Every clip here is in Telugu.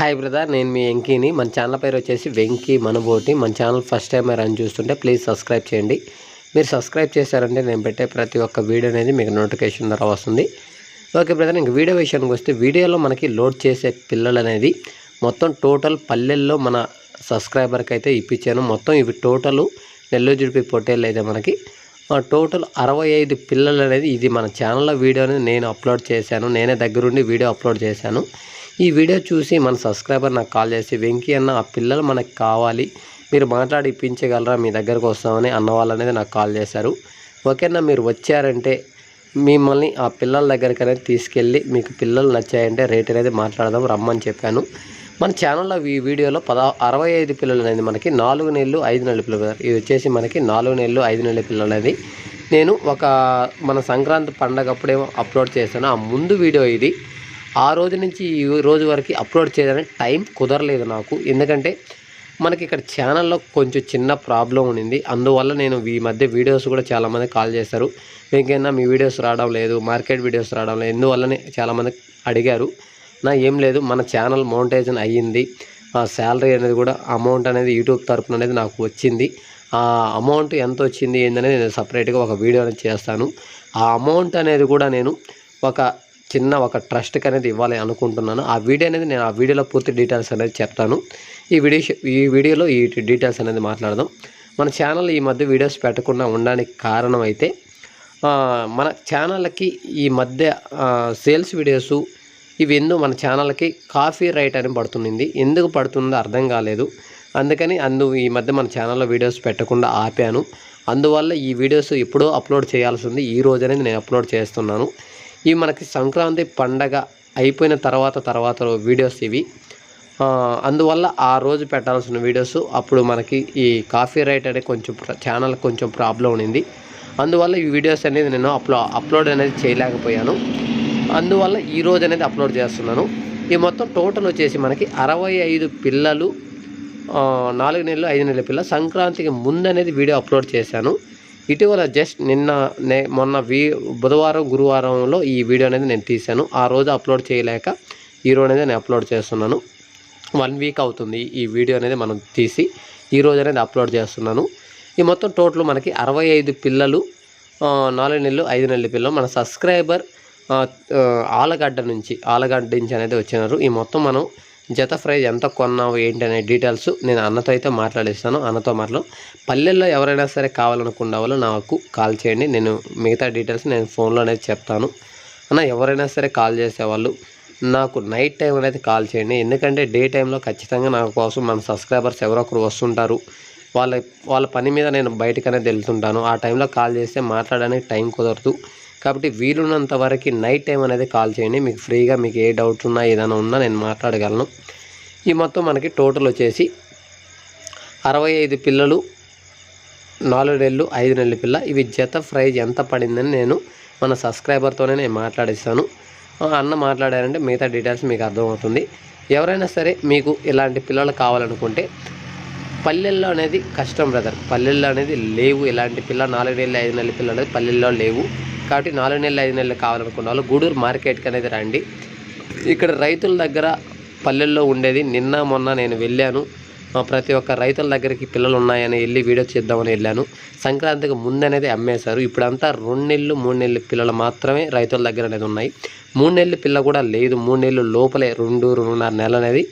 హాయ్ బ్రదర్ నేను మీ వెంకీని. మన ఛానల్ పేరు వచ్చేసి వెంకీ మనబోటి. మన ఛానల్ ఫస్ట్ టైం మీరు అని చూస్తుంటే ప్లీజ్ సబ్స్క్రైబ్ చేయండి. మీరు సబ్స్క్రైబ్ చేశారంటే నేను పెట్టే ప్రతి ఒక్క వీడియో అనేది మీకు నోటిఫికేషన్ ద్వారా వస్తుంది. ఓకే బ్రదర్ ఇంక వీడియో విషయానికి వస్తే వీడియోలో మనకి లోడ్ చేసే పిల్లలు అనేది మొత్తం టోటల్ పల్లెల్లో మన సబ్స్క్రైబర్కి అయితే ఇప్పించాను. మొత్తం ఇవి టోటల్ నెల్లూరు జుడిపి పొట్టేళ్ళు అయితే మనకి ఆ, టోటల్ అరవై ఐదు పిల్లలు అనేది ఇది మన ఛానల్లో వీడియో అనేది నేను అప్లోడ్ చేశాను. నేనే దగ్గరుండి వీడియో అప్లోడ్ చేశాను. ఈ వీడియో చూసి మన సబ్స్క్రైబర్ నాకు కాల్ చేసి వెంకీ అన్న ఆ పిల్లలు మనకు కావాలి. మీరు మాట్లాడి ఇప్పించగలరా? మీ దగ్గరకు వస్తామని అన్నవాళ్ళు అనేది నాకు కాల్ చేశారు. ఓకేనా మీరు వచ్చారంటే మిమ్మల్ని ఆ పిల్లల దగ్గరికి అనేది తీసుకెళ్ళి మీకు పిల్లలు నచ్చాయంటే రేట్ అనేది మాట్లాడదాం రమ్మని చెప్పాను. మన ఛానల్లో ఈ వీడియోలో పద అరవై ఐదు పిల్లలు అనేది మనకి నాలుగు నెలలు ఐదు నెలల పిల్లలు. ఇది వచ్చేసి మనకి నాలుగు నెలలు ఐదు నెలల పిల్లలు అనేది నేను ఒక మన సంక్రాంతి పండగప్పుడేమో అప్లోడ్ చేశాను. ఆ ముందు వీడియో ఇది. ఆ రోజు నుంచి ఈ రోజు వరకు అప్లోడ్ చేయడానికి టైం కుదరలేదు నాకు. ఎందుకంటే మనకి ఇక్కడ ఛానల్లో కొంచెం చిన్న ప్రాబ్లం ఉండింది. అందువల్ల నేను ఈ మధ్య వీడియోస్ కూడా చాలామంది కాల్ చేశారు. మీకైనా మీ వీడియోస్ రావడం లేదు? మార్కెట్ వీడియోస్ రావడం లేదు? ఎందువల్లనే చాలామంది అడిగారు. నా ఏం లేదు. మన ఛానల్ మౌంటేజన్ అయ్యింది. ఆ శాలరీ అనేది కూడా అమౌంట్ అనేది యూట్యూబ్ తరపున అనేది నాకు వచ్చింది. ఆ అమౌంట్ ఎంత వచ్చింది ఏందనేది నేను సపరేట్గా ఒక వీడియో అనేది చేస్తాను. ఆ అమౌంట్ అనేది కూడా నేను ఒక చిన్న ఒక ట్రస్ట్కి అనేది ఇవ్వాలి అనుకుంటున్నాను. ఆ వీడియో అనేది నేను ఆ వీడియోలో పూర్తి డీటెయిల్స్ అనేది చెప్తాను. ఈ వీడియో ఈ వీడియోలో ఈ డీటెయిల్స్ అనేది మాట్లాడదాం. మన ఛానల్ ఈ మధ్య వీడియోస్ పెట్టకుండా ఉండడానికి కారణం అయితే మన ఛానల్కి ఈ మధ్య సేల్స్ వీడియోస్ ఇవి ఎన్నో మన ఛానల్కి కాఫీ రైట్ అని పడుతుంది ఎందుకు పడుతుందో అర్థం కాలేదు. అందుకని అందు ఈ మధ్య మన ఛానల్లో వీడియోస్ పెట్టకుండా ఆపాను. అందువల్ల ఈ వీడియోస్ ఎప్పుడో అప్లోడ్ చేయాల్సింది ఈ రోజు అనేది నేను అప్లోడ్ చేస్తున్నాను. ఇవి మనకి సంక్రాంతి పండగ అయిపోయిన తర్వాత తర్వాత వీడియోస్ ఇవి. అందువల్ల ఆ రోజు పెట్టాల్సిన వీడియోస్ అప్పుడు మనకి ఈ కాఫీ రైట్ అనే కొంచెం ఛానల్ కొంచెం ప్రాబ్లం ఉండింది. అందువల్ల ఈ వీడియోస్ అనేది నేను అప్లో అప్లోడ్ అనేది చేయలేకపోయాను. అందువల్ల ఈ రోజు అనేది అప్లోడ్ చేస్తున్నాను. ఈ మొత్తం టోటల్ వచ్చేసి మనకి అరవై ఐదు పిల్లలు నాలుగు నెలలు ఐదు నెలల పిల్ల సంక్రాంతికి ముందు అనేది వీడియో అప్లోడ్ చేశాను. ఇటీవల జస్ట్ నిన్న నే మొన్న వీ బుధవారం గురువారంలో ఈ వీడియో అనేది నేను తీశాను. ఆ రోజు అప్లోడ్ చేయలేక ఈరోజు అనేది నేను అప్లోడ్ చేస్తున్నాను. వన్ వీక్ అవుతుంది ఈ వీడియో అనేది మనం తీసి ఈ రోజు అనేది అప్లోడ్ చేస్తున్నాను. ఈ మొత్తం టోటల్ మనకి అరవై ఐదు పిల్లలు నాలుగు నెలలు ఐదు నెలల పిల్లలు మన సబ్స్క్రైబర్ ఆలగడ్డ నుంచి ఆలగడ్డ నుంచి అనేది వచ్చినారు. ఈ మొత్తం మనం జత ప్రైజ్ ఎంత కొన్నావు ఏంటి అనే డీటెయిల్స్ నేను అన్నతో అయితే మాట్లాడిస్తాను. అన్నతో మాట్లాడు పల్లెల్లో ఎవరైనా సరే కావాలనుకున్న వాళ్ళు నాకు కాల్ చేయండి. నేను మిగతా డీటెయిల్స్ నేను ఫోన్లో అనేది చెప్తాను. అన్న ఎవరైనా సరే కాల్ చేసేవాళ్ళు నాకు నైట్ టైం అనేది కాల్ చేయండి. ఎందుకంటే డే టైంలో ఖచ్చితంగా నా కోసం మన సబ్స్క్రైబర్స్ ఎవరో ఒకరు వస్తుంటారు. వాళ్ళ వాళ్ళ పని మీద నేను బయటకు అనేది వెళ్తుంటాను ఆ టైంలో కాల్ చేస్తే మాట్లాడడానికి టైం కుదరదు. కాబట్టి వీలున్నంత వరకు నైట్ టైం అనేది కాల్ చేయండి. మీకు ఫ్రీగా మీకు ఏ డౌట్ ఉన్నా ఏదైనా ఉన్నా నేను మాట్లాడగలను. ఈ మొత్తం మనకి టోటల్ వచ్చేసి అరవై ఐదు పిల్లలు నాలుగు నెలలు ఐదు నెలల పిల్ల. ఇవి జత ప్రైజ్ ఎంత పడిందని నేను మన సబ్స్క్రైబర్తోనే నేను మాట్లాడిస్తాను. అన్న మాట్లాడారంటే మిగతా డీటెయిల్స్ మీకు అర్థమవుతుంది. ఎవరైనా సరే మీకు ఇలాంటి పిల్లలు కావాలనుకుంటే పల్లెల్లో అనేది కష్టం బ్రదర్. పల్లెల్లో అనేది లేవు. ఇలాంటి పిల్ల నాలుగు నెలలు ఐదు నెలల పిల్లలు అనేది పల్లెల్లో లేవు. కాబట్టి నాలుగు నెలలు ఐదు నెలలు కావాలనుకున్న వాళ్ళు గూడూరు మార్కెట్కి అనేది రండి. ఇక్కడ రైతుల దగ్గర పల్లెల్లో ఉండేది. నిన్న మొన్న నేను వెళ్ళాను. ప్రతి ఒక్క రైతుల దగ్గరికి పిల్లలు ఉన్నాయని వెళ్ళి వీడియో చేద్దామని వెళ్ళాను. సంక్రాంతికి ముందనేది అమ్మేశారు. ఇప్పుడంతా రెండు నెలలు మూడు నెలలు పిల్లలు మాత్రమే రైతుల దగ్గర అనేది ఉన్నాయి. మూడు నెలలు పిల్ల కూడా లేదు. మూడు నెలలు లోపలే రెండు రెండున్నర నెలలు అనేది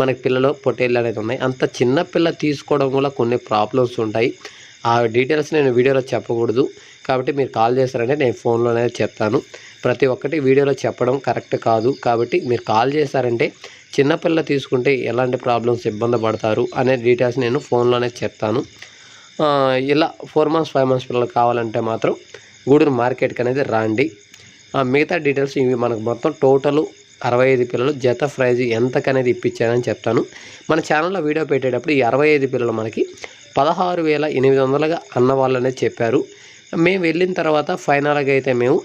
మనకి పిల్లలు పొట్టేళ్ళు అనేది ఉన్నాయి. అంత చిన్న పిల్ల తీసుకోవడం వల్ల కొన్ని ప్రాబ్లమ్స్ ఉంటాయి. ఆ డీటెయిల్స్ నేను వీడియోలో చెప్పకూడదు. కాబట్టి మీరు కాల్ చేస్తారంటే నేను ఫోన్లో అనేది చెప్తాను. ప్రతి ఒక్కటి వీడియోలో చెప్పడం కరెక్ట్ కాదు. కాబట్టి మీరు కాల్ చేశారంటే చిన్నపిల్ల తీసుకుంటే ఎలాంటి ప్రాబ్లమ్స్ ఇబ్బంది పడతారు అనే డీటెయిల్స్ నేను ఫోన్లోనే చెప్తాను. ఇలా ఫోర్ మంత్స్ ఫైవ్ మంత్స్ పిల్లలు కావాలంటే మాత్రం గూడూరు మార్కెట్కి అనేది రాండి. ఆ, మిగతా డీటెయిల్స్ ఇవి మనకు మొత్తం టోటల్ అరవై ఐదు పిల్లలు జత ప్రైజ్ ఎంతకనేది ఇప్పించానని చెప్తాను. మన ఛానల్లో వీడియో పెట్టేటప్పుడు ఈ అరవై ఐదు పిల్లలు మనకి పదహారు వేల ఎనిమిది వందలుగా అన్న వాళ్ళు అనేది చెప్పారు. మేము వెళ్ళిన తర్వాత ఫైనల్గా అయితే మేము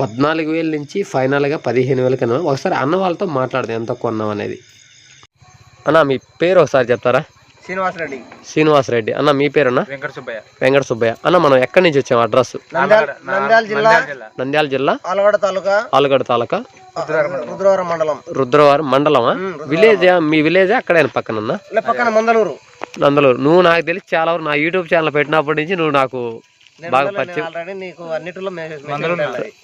పద్నాలుగు వేల నుంచి ఫైనల్గా పదిహేను వేలకి అన్నాం ఒకసారి అన్న వాళ్ళతో మాట్లాడదాం ఎంత కొన్నాం అనేది. అన్న మీ పేరు ఒకసారి చెప్తారా? శ్రీనివాస్ రెడ్డి. శ్రీనివాస్ రెడ్డి. అన్న మీ పేరున్నా వెంకట సుబ్బయ్య. వెంకట సుబ్బయ్య. అన్న మనం ఎక్కడి నుంచి వచ్చాం అడ్రస్ నంద్యాల జిల్లా. నంద్యాల జిల్లా. ఆలగడ తాలూకా. ఆలుగడ్డ తాలూకా? రుద్రవరం మండలం. రుద్రవారం మండలమా? విలేజ్? మీ విలేజ్? అక్కడే పక్కనన్నా? ఇలా పక్కన మందలూరు. నందలూరు. నువ్వు నాకు తెలిసి చాలా వరకు నా యూట్యూబ్ ఛానల్ పెట్టినప్పటి నుంచి నువ్వు నాకు బాగా పరిచయం. ఆల్రెడీ నీకు అన్నిటిలో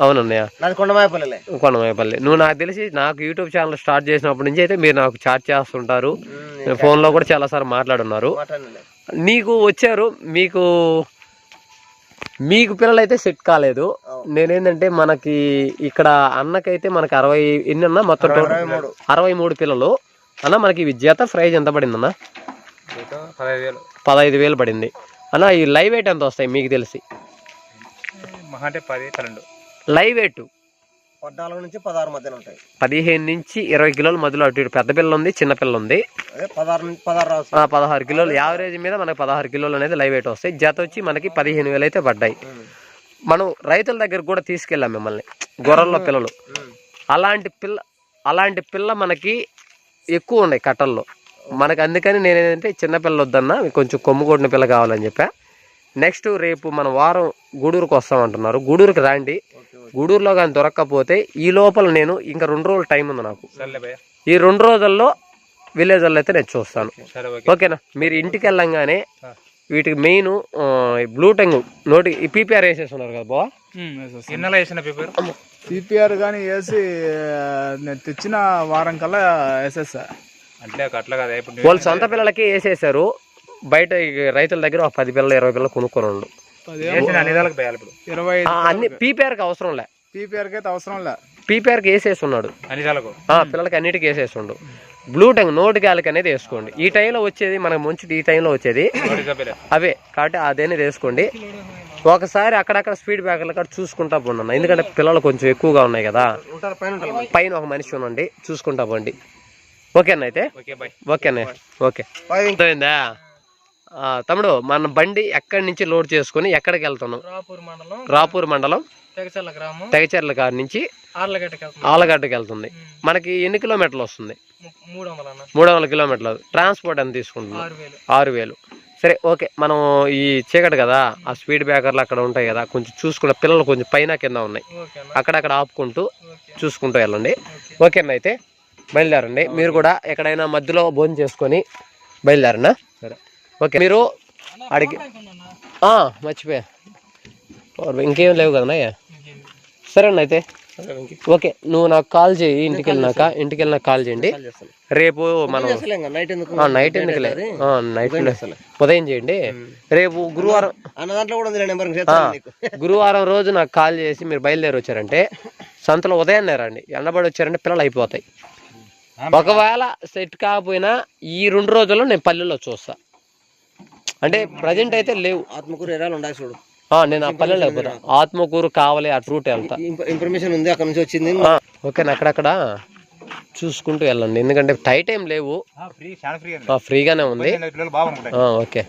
అవునన్నయ్య. నాది కొండమాయపల్లిలే. కొనమైపల్లి నువ్వు నాకు తెలిసి నాకు యూట్యూబ్ ఛానల్ స్టార్ట్ చేసినప్పటి నుంచి అయితే మీరు నాకు చాట్ చేస్తుంటారు. ఫోన్లో కూడా చాలాసార్లు మాట్లాడున్నారు. మాట్లాడలే నీకు వచ్చారు మీకు మీకు పిల్లలు అయితే సెట్ కాలేదు. నేనేంటంటే మనకి ఇక్కడ అన్నకైతే మనకి అరవై ఎన్ని అన్నా మొత్తం అరవై మూడు. పిల్లలు. అన్న మనకి ఇవి జత ప్రైజ్ ఎంత పడింది అన్న పదహైదు వేలు పడింది. అన్న ఈ లైవ్ వెయిట్ ఎంత వస్తాయి మీకు తెలిసి? మహా అంటే పది పన్నెండు. లైవ్ వెయిట్ పద్నాలుగు నుంచి పదహారు మధ్యన ఉంటాయి. పదిహేను నుంచి ఇరవై కిలోల మధ్యలో అటు ఇటు పెద్ద పిల్ల ఉంది చిన్న పిల్ల ఉంది. అదే పదహారు నుంచి పదహారు పదహారు కిలోలు. యావరేజ్ మీద మనకి పదహారు కిలోలు అనేది లైవ్ వెయిట్ వస్తాయి. జత వచ్చి మనకి పదిహేను వేలు అయితే పడ్డాయి. మనం రైతుల దగ్గర కూడా తీసుకెళ్ళాం మిమ్మల్ని గొర్రెల్లో పిల్లలు. అలాంటి పిల్ల అలాంటి పిల్ల మనకి ఎక్కువ ఉన్నాయి కట్టల్లో. మనకి అందుకని నేను ఏంటంటే చిన్న పిల్ల వద్దన్నా మీకు కొంచెం కొమ్ము కొట్టిన పిల్ల కావాలని చెప్పా. నెక్స్ట్ రేపు మన వారం గూడూరుకు వస్తామంటున్నారు. గూడూరుకి రాండి. గూడూరులో కానీ దొరక్కపోతే ఈ లోపల నేను ఇంకా రెండు రోజులు టైం ఉంది నాకు. ఈ రెండు రోజుల్లో విలేజ్లో అయితే నేను చూస్తాను. ఓకేనా? మీరు ఇంటికి వెళ్ళంగానే వీటికి మెయిన్ బ్లూ టంగ్ నోటి ఈ పీపీఆర్ వేసేస్తున్నారు కదా బావా? ఎన్నెల వేసిన పేపర్? సిపిఆర్ కానీ వేసి నేను తెచ్చిన వారం కల్లా వేసేస్తా. అంటే అట్లా కదా. ఇప్పుడు వాళ్ళు సొంత పిల్లలకి వేసేసారు. బయట రైతుల దగ్గర ఒక పది పిల్లలు ఇరవై పిల్లలు కొనుక్కొని ఉండు అన్ని ఇరవై పీపీఆర్కి అవసరం లే. సిపిఆర్కి అయితే అవసరం లే. పీపీఆర్కి వేసేసి ఉన్నాడు అన్ని నెలలకు ఆ, పిల్లలకి అన్నిటికీ వేసేస్తుండు బ్లూ టంగ్ నోటి గాలికి అనేది వేసుకోండి. ఈ టైంలో వచ్చేది మనకు మంచి ఈ టైంలో వచ్చేది అవే. కాబట్టి అదేనే వేసుకోండి. ఒకసారి అక్కడక్కడ స్పీడ్ బ్రేకర్లు కూడా చూసుకుంటా పోండి ఎందుకంటే పిల్లలు కొంచెం ఎక్కువగా ఉన్నాయి కదా. పైన ఒక మనిషి ఉండండి చూసుకుంటా పోండి. ఓకేనా అయితే? Okay bye. ఓకేనా ఓకే. ఆ, తమ్ముడు మన బండి ఎక్కడి నుంచి లోడ్ చేసుకుని ఎక్కడికి వెళ్తున్నాం? రాపూర్ మండలం తెగచెర్ల కాడ నుంచి ఆలగడ్డకి వెళ్తుంది. మనకి ఎన్ని కిలోమీటర్లు వస్తుంది? మూడు వందలు అన్న. కిలోమీటర్లు. ట్రాన్స్పోర్ట్ ఎంత తీసుకుంటున్నాం? ఆరు వేలు. సరే ఓకే. మనం ఈ చీకటి కదా ఆ స్పీడ్ బ్రేకర్లు అక్కడ ఉంటాయి కదా కొంచెం చూసుకున్న పిల్లలు కొంచెం పైన కింద ఉన్నాయి. ఓకే అన్న. అక్కడక్కడ ఆపుకుంటూ ఓకే. చూసుకుంటూ వెళ్ళండి. ఓకేనా అయితే? బయలుదేరండి. మీరు కూడా ఎక్కడైనా మధ్యలో భోజనం చేసుకొని బయలుదేరనా? సరే. ఓకే. మీరు అడిగి మర్చిపోయా. ఇంకేం లేవు కదా సరేనా అయితే. ఓకే నువ్వు నాకు కాల్ చేయి ఇంటికి వెళ్ళినాక ఇంటికి వెళ్ళినాక కాల్ చేయండి. రేపు మనం నైట్ ఎందుకు? నైట్ ఉదయం చేయండి. రేపు గురువారం గురువారం రోజు నాకు కాల్ చేసి మీరు బయలుదేరి వచ్చారంటే సంతలో ఉదయాన్నే రండి. ఎండబడి వచ్చారంటే పిల్లలు అయిపోతాయి. ఒకవేళ సెట్ కాకపోయినా ఈ రెండు రోజుల్లో నేను పల్లెల్లో చూస్తా. అంటే ప్రజెంట్ అయితే లేవు. ఆత్మకూరు ఎరాలు ఉండాలి చూడు. ఆ, నేను ఆ పల్లెలో అయిపోతా ఆత్మకూరు కావాలి ఆ రూట్ వెళ్తా ఇన్ఫర్మేషన్ ఉంది అక్కడ నుంచి వచ్చింది. ఓకేనా అక్కడక్కడ చూసుకుంటూ వెళ్ళండి. ఎందుకంటే టైట్ ఏం లేవు. ఫ్రీ చాలా ఫ్రీ ఆ, ఫ్రీగానే ఉంది. ఓకే.